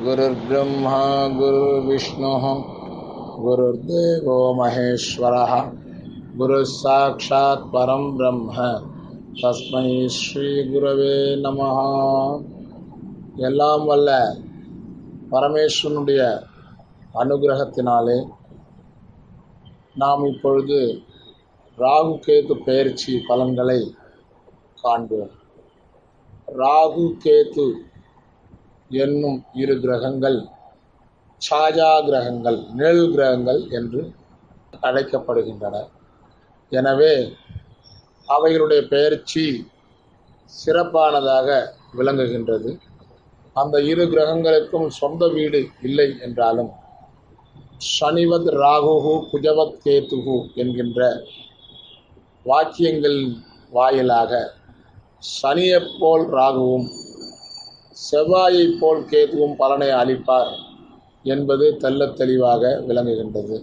गुरुर्ब्रह्मा गुरुर्विष्णुः गुरुर्देवो महेश्वरः गुरुः साक्षात् परं ब्रह्म தஸ்மை ஸ்ரீ குரவே நமஹ எல்லாம் வல்ல பரமேஸ்வரனுடைய அனுகிரகத்தினாலே நாம் இப்பொழுது ராகு கேது பெயர்ச்சி பலன்களை காண்போம் ராகு கேது என்னும் இரு கிரகங்கள் சாஜா கிரகங்கள் நிழல் கிரகங்கள் என்று அழைக்கப்படுகின்றன. எனவே அவைகளுடைய பெயர்ச்சி சிறப்பானதாக விளங்குகின்றது. அந்த இரு கிரகங்களுக்கும் சொந்த வீடு இல்லை என்றாலும் சனிவத் ராகுகு குஜவத் கேத்துகு என்கின்ற வாக்கியங்களின் வாயிலாக சனியைப் போல் ராகுவும் செவ்வாயைப் போல் கேதுவும் பலனை அளிப்பார் என்பது தெள்ளத் தெளிவாக விளங்குகின்றது.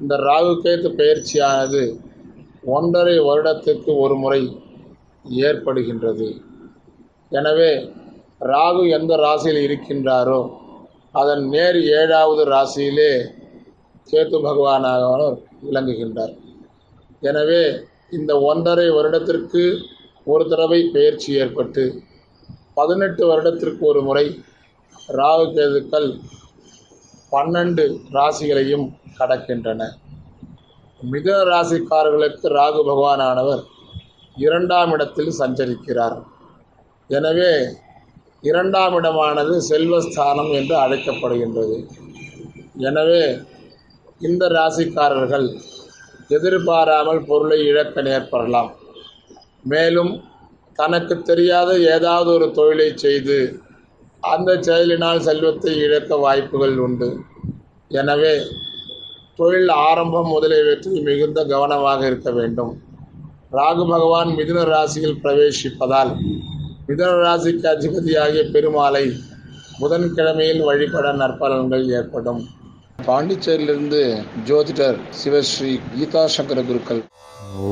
இந்த ராகு கேது பயிற்சியானது ஒன்றரை வருடத்திற்கு ஒரு முறை ஏற்படுகின்றது. எனவே ராகு எந்த ராசியில் இருக்கின்றாரோ அதன் நேர் ஏழாவது ராசியிலே கேத்து பகவானாக விளங்குகின்றார். எனவே இந்த ஒன்றரை வருடத்திற்கு ஒரு தடவை பயிற்சி ஏற்பட்டு பதினெட்டு வருடத்திற்கு ஒரு முறை ராகு கேதுக்கள் பன்னெண்டு ராசிகளையும் கடக்கின்றன. மிதுன ராசிக்காரர்களுக்கு ராகு பகவானானவர் இரண்டாம் இடத்தில் சஞ்சரிக்கிறார். எனவே இரண்டாம் இடமானது செல்வஸ்தானம் என்று அழைக்கப்படுகின்றது. எனவே இந்த ராசிக்காரர்கள் எதிர்பாராமல் பொருளை இழக்க நேர்படலாம் மேலும் தனக்கு தெரியாத ஏதாவது ஒரு தொழிலை செய்து அந்த செயலினால் செல்வத்தை இழக்க வாய்ப்புகள் உண்டு. எனவே தொழில் ஆரம்பம் முதலியவற்றில் மிகுந்த கவனமாக இருக்க வேண்டும். ராகு பகவான் மிதுன ராசியில் பிரவேசிப்பதால் மிதுன ராசிக்கு அதிபதியாகிய பெருமாளை புதன்கிழமையில் வழிபட நற்பலன்கள் ஏற்படும். பாண்டிச்சேரியிலிருந்து ஜோதிடர் சிவஸ்ரீ கீதா சங்கர குருக்கள். ஓ